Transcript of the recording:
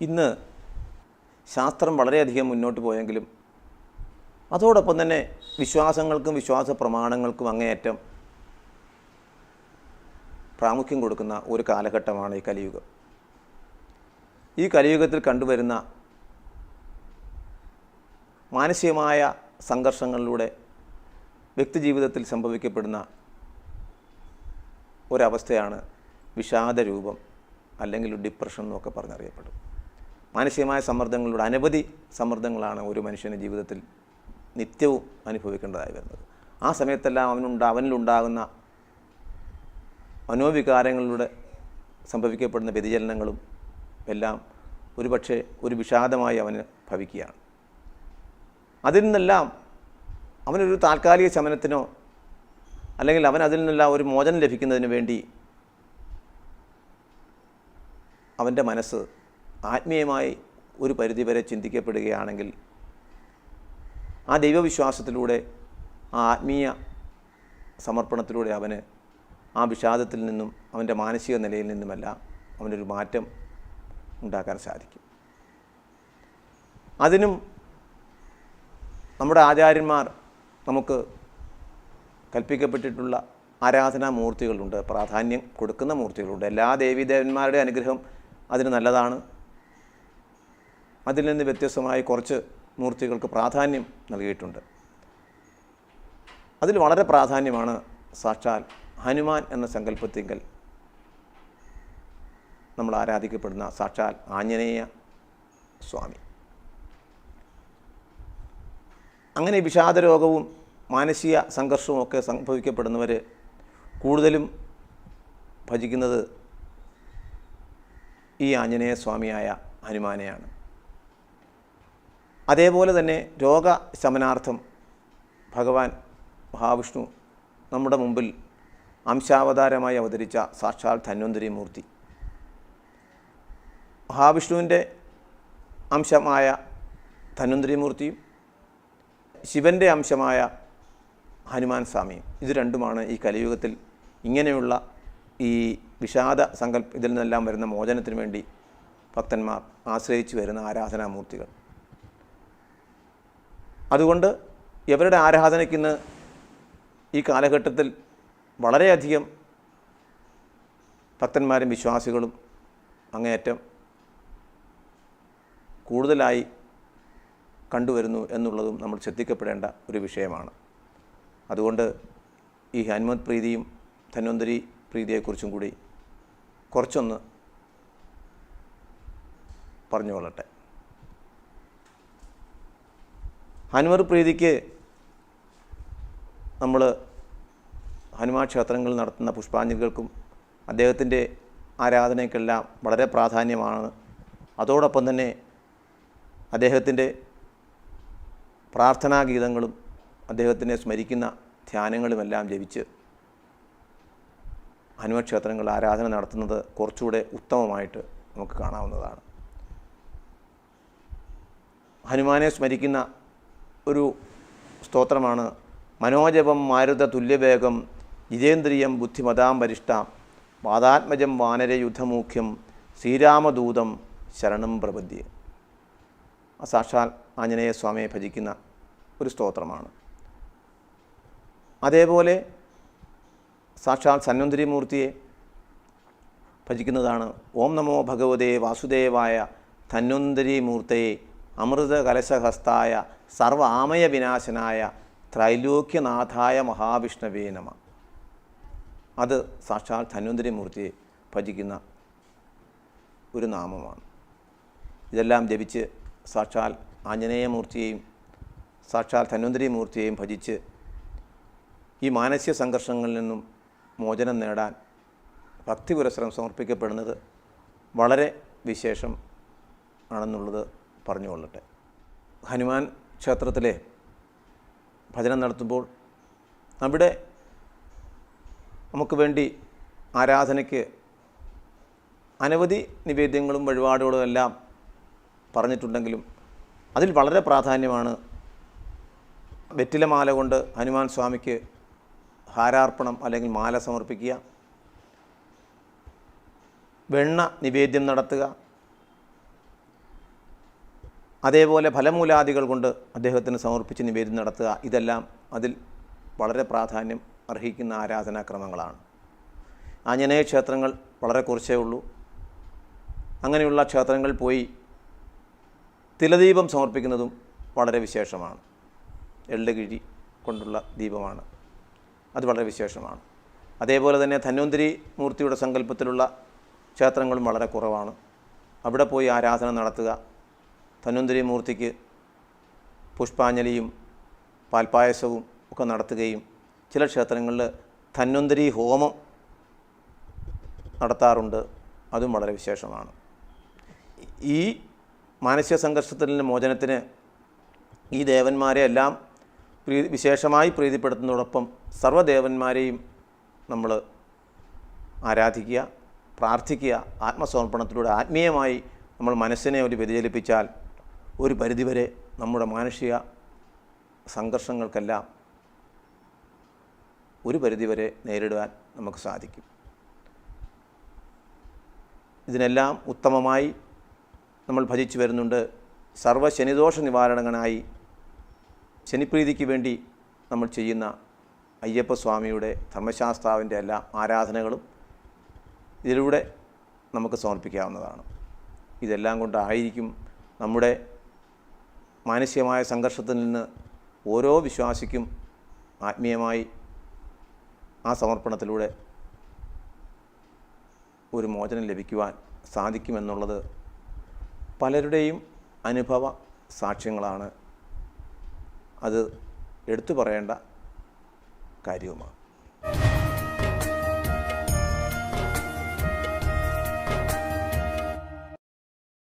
ഇന്ന് ശാസ്ത്രം വളരെയധികം മുന്നോട്ട് പോയെങ്കിലും അതോടൊപ്പം തന്നെ വിശ്വാസങ്ങൾക്കും വിശ്വാസ പ്രമാണങ്ങൾക്കും അങ്ങേയറ്റം പ്രാമുഖ്യം കൊടുക്കുന്ന ഒരു കാലഘട്ടമാണ് ഈ കലിയുഗം. ഈ കലിയുഗത്തിൽ കണ്ടുവരുന്ന മാനസികമായ സംഘർഷങ്ങളിലൂടെ വ്യക്തിജീവിതത്തിൽ സംഭവിക്കപ്പെടുന്ന ഒരവസ്ഥയാണ് വിഷാദരൂപം അല്ലെങ്കിൽ ഡിപ്രഷൻ എന്നൊക്കെ പറഞ്ഞറിയപ്പെടും മാനസികമായ സമ്മർദ്ദങ്ങളുടെ അനവധി സമ്മർദ്ദങ്ങളാണ് ഒരു മനുഷ്യന്റെ ജീവിതത്തിൽ നിത്യവും അനുഭവിക്കേണ്ടതായി വരുന്നത്. ആ സമയത്തെല്ലാം അവനുണ്ട അവനിലുണ്ടാകുന്ന മനോവികാരങ്ങളിലൂടെ സംഭവിക്കപ്പെടുന്ന വ്യതിചലനങ്ങളും എല്ലാം ഒരുപക്ഷെ ഒരു വിഷാദമായി അവന് ഭവിക്കുകയാണ്. അതിൽ നിന്നെല്ലാം അവനൊരു താൽക്കാലിക ശമനത്തിനോ അല്ലെങ്കിൽ അവൻ അതിൽ നിന്നെല്ലാം ഒരു മോചനം ലഭിക്കുന്നതിന് വേണ്ടി അവന്റെ മനസ്സ് ആത്മീയമായി ഒരു പരിധിവരെ ചിന്തിക്കപ്പെടുകയാണെങ്കിൽ ആ ദൈവവിശ്വാസത്തിലൂടെ ആ ആത്മീയ സമർപ്പണത്തിലൂടെ അവന് ആ വിഷാദത്തിൽ നിന്നും അവന്റെ മാനസിക നിലയിൽ നിന്നുമല്ല അവനൊരു മാറ്റം ഉണ്ടാക്കാൻ സാധിക്കും. അതിനും നമ്മുടെ ആചാര്യന്മാർ നമുക്ക് കൽപ്പിക്കപ്പെട്ടിട്ടുള്ള ആരാധനാ മൂർത്തികളുണ്ട് പ്രാധാന്യം കൊടുക്കുന്ന മൂർത്തികളുണ്ട്. എല്ലാ ദേവീദേവന്മാരുടെ അനുഗ്രഹം അതിന് നല്ലതാണ്. അതിൽ നിന്ന് വ്യത്യസ്തമായി കുറച്ച് മൂർത്തികൾക്ക് പ്രാധാന്യം നൽകിയിട്ടുണ്ട്. അതിൽ വളരെ പ്രാധാന്യമാണ് സാക്ഷാൽ ഹനുമാൻ എന്ന സങ്കല്പത്തിങ്കൽ. നമ്മൾ ആരാധിക്കപ്പെടുന്ന സാക്ഷാൽ ആഞ്ജനേയ സ്വാമി. അങ്ങനെ വിഷാദരോഗവും മാനസിക സംഘർഷവും ഒക്കെ സംഭവിക്കപ്പെടുന്നവർ കൂടുതലും ഭജിക്കുന്നത് ഈ ആഞ്ജനേയ സ്വാമിയായ ഹനുമാനെയാണ്. അതേപോലെ തന്നെ രോഗ ശമനാർത്ഥം ഭഗവാൻ മഹാവിഷ്ണു നമ്മുടെ മുമ്പിൽ അംശാവതാരമായി അവതരിച്ച സാക്ഷാൽ ധന്വന്തരി മൂർത്തി. മഹാവിഷ്ണുവിന്റെ അംശമായ ധന്വന്തരി മൂർത്തിയും ശിവന്റെ അംശമായ ഹനുമാൻ സ്വാമിയും. ഇത് രണ്ടുമാണ് ഈ കലിയുഗത്തിൽ ഇങ്ങനെയുള്ള ഈ വിഷാദ സങ്കല്പ ഇതിൽ നിന്നെല്ലാം വരുന്ന മോചനത്തിന് വേണ്ടി ഭക്തന്മാർ ആശ്രയിച്ചു വരുന്ന ആരാധനാമൂർത്തികൾ. അതുകൊണ്ട് ഇവരുടെ ആരാധനയ്ക്ക് ഇന്ന് ഈ കാലഘട്ടത്തിൽ വളരെയധികം ഭക്തന്മാരും വിശ്വാസികളും അങ്ങേയറ്റം കൂടുതലായി കണ്ടുവരുന്നു എന്നുള്ളതും നമ്മൾ ശ്രദ്ധിക്കപ്പെടേണ്ട ഒരു വിഷയമാണ്. അതുകൊണ്ട് ഈ ഹനുമത് പ്രീതിയും ധന്വന്തരി പ്രീതിയെക്കുറിച്ചും കൂടി കുറച്ചൊന്ന് പറഞ്ഞുകൊള്ളട്ടെ. ഹനുമർ പ്രീതിക്ക് നമ്മൾ ഹനുമാൻ ക്ഷേത്രങ്ങളിൽ നടത്തുന്ന പുഷ്പാഞ്ജലികൾക്കും അദ്ദേഹത്തിന്റെ ആരാധനയ്ക്കെല്ലാം വളരെ പ്രാധാന്യമാണ്. അതോടൊപ്പം തന്നെ അദ്ദേഹത്തിന്റെ പ്രാർത്ഥനാ ഗീതങ്ങളും അദ്ദേഹത്തിനെ സ്മരിക്കുന്ന ധ്യാനങ്ങളുമെല്ലാം ജപിച്ച് ഹനുമൻ ക്ഷേത്രങ്ങളിൽ ആരാധന നടത്തുന്നത് കുറച്ചുകൂടെ ഉത്തമമായിട്ട് നമുക്ക് കാണാവുന്നതാണ്. ഹനുമാനെ സ്മരിക്കുന്ന ഒരു സ്തോത്രമാണ്. മനോജപം മാരുത തുല്യവേഗം ജിതേന്ദ്രിയം ബുദ്ധിമതാം വരിഷ്ഠാം വാനര യുദ്ധമൂഖ്യം ശ്രീരാമദൂതം ശരണം പ്രപദ്യ സാക്ഷാൽ ആഞ്ജനേയ സ്വാമിയെ ഭജിക്കുന്ന ഒരു സ്തോത്രമാണ്. അതേപോലെ സാക്ഷാൽ സന്വന്തരിമൂർത്തിയെ ഭജിക്കുന്നതാണ്. ഓം നമോ ഭഗവതേ വാസുദേവായ ധന്വന്തരിമൂർത്തയെ അമൃത കലശഹസ്തായ സർവ ആമയ വിനാശനായ ത്രൈലോക്യനാഥായ മഹാവിഷ്ണവേ നമ. അത് സാക്ഷാൽ ധന്വന്തരിമൂർത്തിയെ ഭജിക്കുന്ന ഒരു നാമമാണ്. ഇതെല്ലാം ജപിച്ച് സാക്ഷാൽ ആഞ്ജനേയമൂർത്തിയെയും സാക്ഷാൽ ധന്വന്തരി മൂർത്തിയെയും ഭജിച്ച് ഈ മാനസിക സംഘർഷങ്ങളിൽ നിന്നും മോചനം നേടാൻ ഭക്തി പുരസ്സരം സമർപ്പിക്കപ്പെടുന്നത് വളരെ വിശേഷം ആണെന്നുള്ളത് പറഞ്ഞുകൊള്ളട്ടെ. ഹനുമാൻ ക്ഷേത്രത്തിലെ ഭജനം നടത്തുമ്പോൾ അവിടെ നമുക്ക് വേണ്ടി ആരാധനയ്ക്ക് അനവധി നിവേദ്യങ്ങളും വഴിപാടുകളും എല്ലാം പറഞ്ഞിട്ടുണ്ടെങ്കിലും അതിൽ വളരെ പ്രാധാന്യമാണ് വെറ്റിലമാല കൊണ്ട് ഹനുമാൻ സ്വാമിക്ക് ഹാരാർപ്പണം അല്ലെങ്കിൽ മാല സമർപ്പിക്കുക വെണ്ണ നിവേദ്യം നടത്തുക അതേപോലെ ഫലമൂലാദികൾ കൊണ്ട് അദ്ദേഹത്തിന് സമർപ്പിച്ച് നിവേദ്യം നടത്തുക ഇതെല്ലാം അതിൽ വളരെ പ്രാധാന്യം അർഹിക്കുന്ന ആരാധനാക്രമങ്ങളാണ്. ആഞ്ജനേയ ക്ഷേത്രങ്ങൾ വളരെ കുറച്ചേ ഉള്ളൂ. അങ്ങനെയുള്ള ക്ഷേത്രങ്ങളിൽ പോയി തിലദീപം സമർപ്പിക്കുന്നതും വളരെ വിശേഷമാണ്. എള്ള് കിഴി കൊണ്ടുള്ള ദീപമാണ്. അത് വളരെ വിശേഷമാണ്. അതേപോലെ തന്നെ ധന്വന്തിരി മൂർത്തിയുടെ സങ്കല്പത്തിലുള്ള ക്ഷേത്രങ്ങളും വളരെ കുറവാണ്. അവിടെ പോയി ആരാധന നടത്തുക ധന്വന്തിരി മൂർത്തിക്ക് പുഷ്പാഞ്ജലിയും പാൽപ്പായസവും ഒക്കെ നടത്തുകയും ചില ക്ഷേത്രങ്ങളിൽ ധന്വന്തരി ഹോമം നടത്താറുണ്ട്. അതും വളരെ വിശേഷമാണ്. ഈ മാനസിക സംഘർഷത്തിൽ നിന്ന് മോചനത്തിന് ഈ ദേവന്മാരെ എല്ലാം പ്രീ വിശേഷമായി പ്രീതിപ്പെടുത്തുന്നതോടൊപ്പം സർവദേവന്മാരെയും നമ്മൾ ആരാധിക്കുക പ്രാർത്ഥിക്കുക ആത്മസമർപ്പണത്തിലൂടെ ആത്മീയമായി നമ്മൾ മനസ്സിനെ ഒരു വ്യതിചലിപ്പിച്ചാൽ ഒരു പരിധിവരെ നമ്മുടെ മാനുഷിക സംഘർഷങ്ങൾക്കെല്ലാം ഒരു പരിധിവരെ നേരിടുവാൻ നമുക്ക് സാധിക്കും. ഇതിനെല്ലാം ഉത്തമമായി നമ്മൾ ഭജിച്ചു വരുന്നുണ്ട്. സർവ ശനിദോഷ നിവാരണങ്ങളായി ശനിപ്രീതിക്ക് വേണ്ടി നമ്മൾ ചെയ്യുന്ന അയ്യപ്പസ്വാമിയുടെ ധർമ്മശാസ്താവിന്റെ എല്ലാ ആരാധനകളും ഇതിലൂടെ നമുക്ക് സമർപ്പിക്കാവുന്നതാണ്. ഇതെല്ലാം കൊണ്ടായിരിക്കും നമ്മുടെ മാനസികമായ സംഘർഷത്തിൽ നിന്ന് ഓരോ വിശ്വാസിക്കും ആത്മീയമായി ആ സമർപ്പണത്തിലൂടെ ഒരു മോചനം ലഭിക്കുവാൻ സാധിക്കുമെന്നുള്ളത് പലരുടെയും അനുഭവ സാക്ഷ്യങ്ങളാണ്. അത് എടുത്തു പറയേണ്ട കാര്യവുമാണ്.